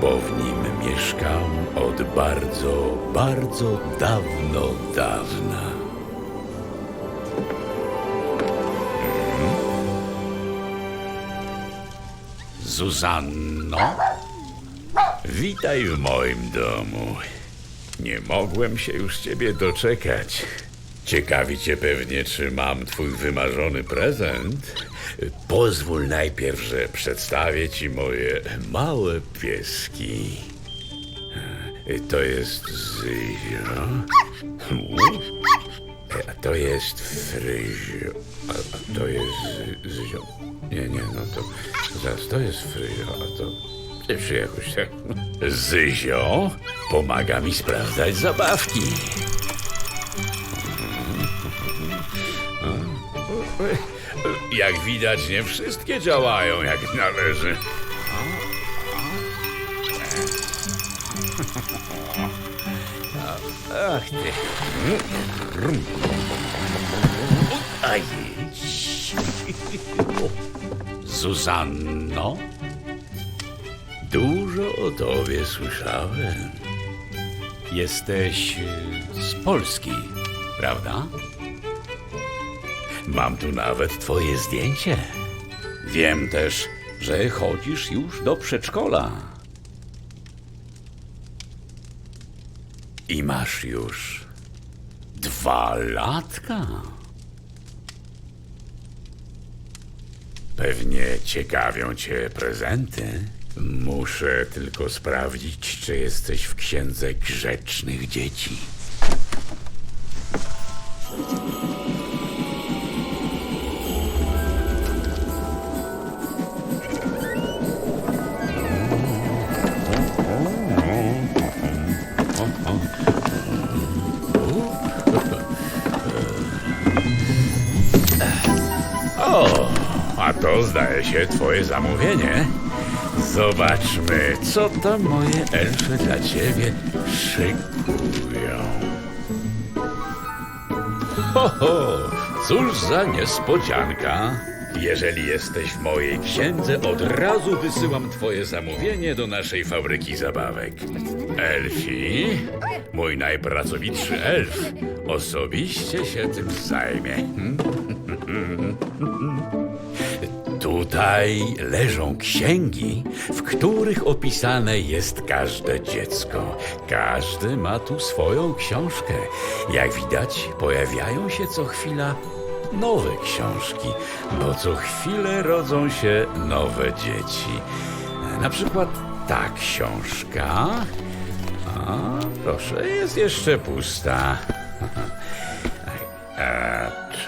bo w nim mieszkam od bardzo, bardzo dawno, dawna. Zuzanno, witaj w moim domu. Nie mogłem się już ciebie doczekać. Ciekawi cię pewnie, czy mam twój wymarzony prezent. Pozwól najpierw, że przedstawię ci moje małe pieski. To jest Zyzio. A to jest Fryzio. A, to jest Zy- Zyzio. Nie, nie, no to zaraz, to jest Fryzio, a to... Czy jakoś tak... Zyzio pomaga mi sprawdzać zabawki. Jak widać, nie wszystkie działają jak należy. Ach ty. Aj. Zuzanno, dużo o tobie słyszałem. Jesteś y, z Polski, prawda? Mam tu nawet twoje zdjęcie. Wiem też, że chodzisz już do przedszkola. I masz już dwa latka. Pewnie ciekawią cię prezenty. Muszę tylko sprawdzić, czy jesteś w księdze grzecznych dzieci. To zdaje się twoje zamówienie. Zobaczmy, co tam moje elfy dla ciebie szykują. Ho, ho, cóż za niespodzianka. Jeżeli jesteś w mojej księdze, od razu wysyłam twoje zamówienie do naszej fabryki zabawek. Elfi, mój najpracowitszy elf, osobiście się tym zajmie. Tutaj leżą księgi, w których opisane jest każde dziecko. Każdy ma tu swoją książkę. Jak widać, pojawiają się co chwila nowe książki, bo co chwilę rodzą się nowe dzieci. Na przykład ta książka. A, proszę, jest jeszcze pusta.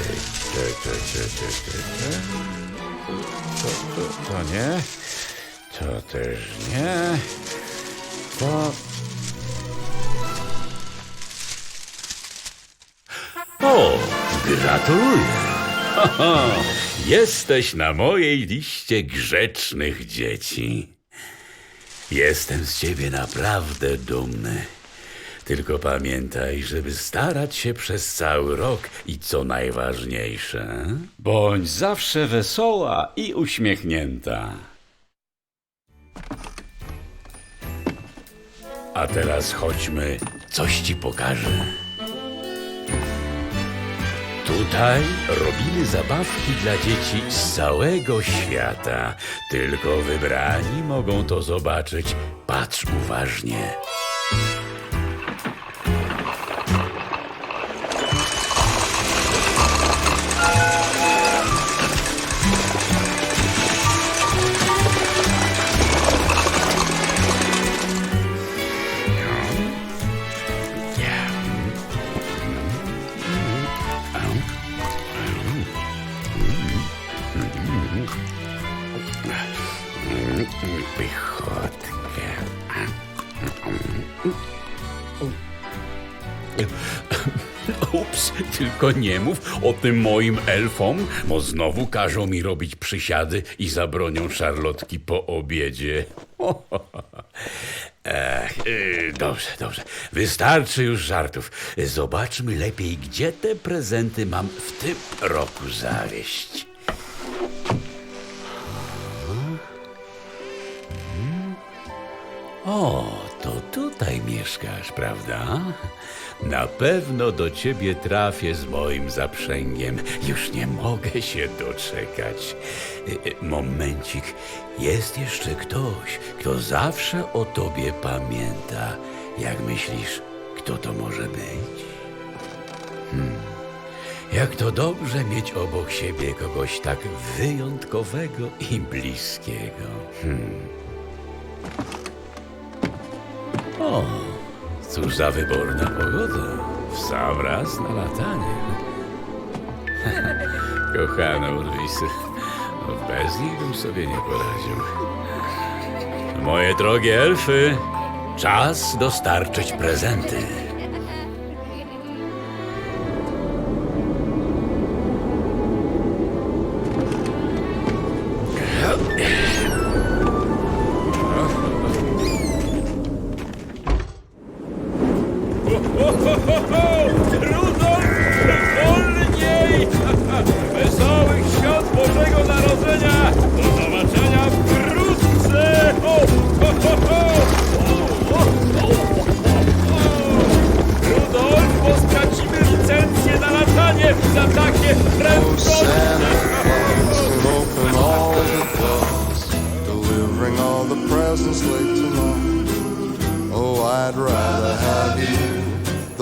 Y, To, to, to, nie. To też nie. To... O, gratuluję. Jesteś na mojej liście grzecznych dzieci. Jestem z ciebie naprawdę dumny. Tylko pamiętaj, żeby starać się przez cały rok i co najważniejsze, bądź zawsze wesoła i uśmiechnięta. A teraz chodźmy, coś ci pokażę. Tutaj robimy zabawki dla dzieci z całego świata. Tylko wybrani mogą to zobaczyć. Patrz uważnie. Ups, tylko nie mów o tym moim elfom, bo znowu każą mi robić przysiady i zabronią szarlotki po obiedzie. Ech, yy, dobrze, dobrze. Wystarczy już żartów. Zobaczmy lepiej, gdzie te prezenty mam w tym roku zawieść. O, to tutaj mieszkasz, prawda? Na pewno do ciebie trafię z moim zaprzęgiem. Już nie mogę się doczekać. Y, y, Momencik. Jest jeszcze ktoś, kto zawsze o tobie pamięta. Jak myślisz, kto to może być? Hmm. Jak to dobrze mieć obok siebie kogoś tak wyjątkowego i bliskiego. O, cóż za wyborna pogoda. W sam raz na latanie. Kochane Urwisy, bez nich bym sobie nie poradził. Moje drogie elfy, czas dostarczyć prezenty.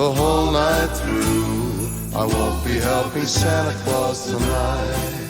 The whole night through. I won't be helping Santa Claus tonight.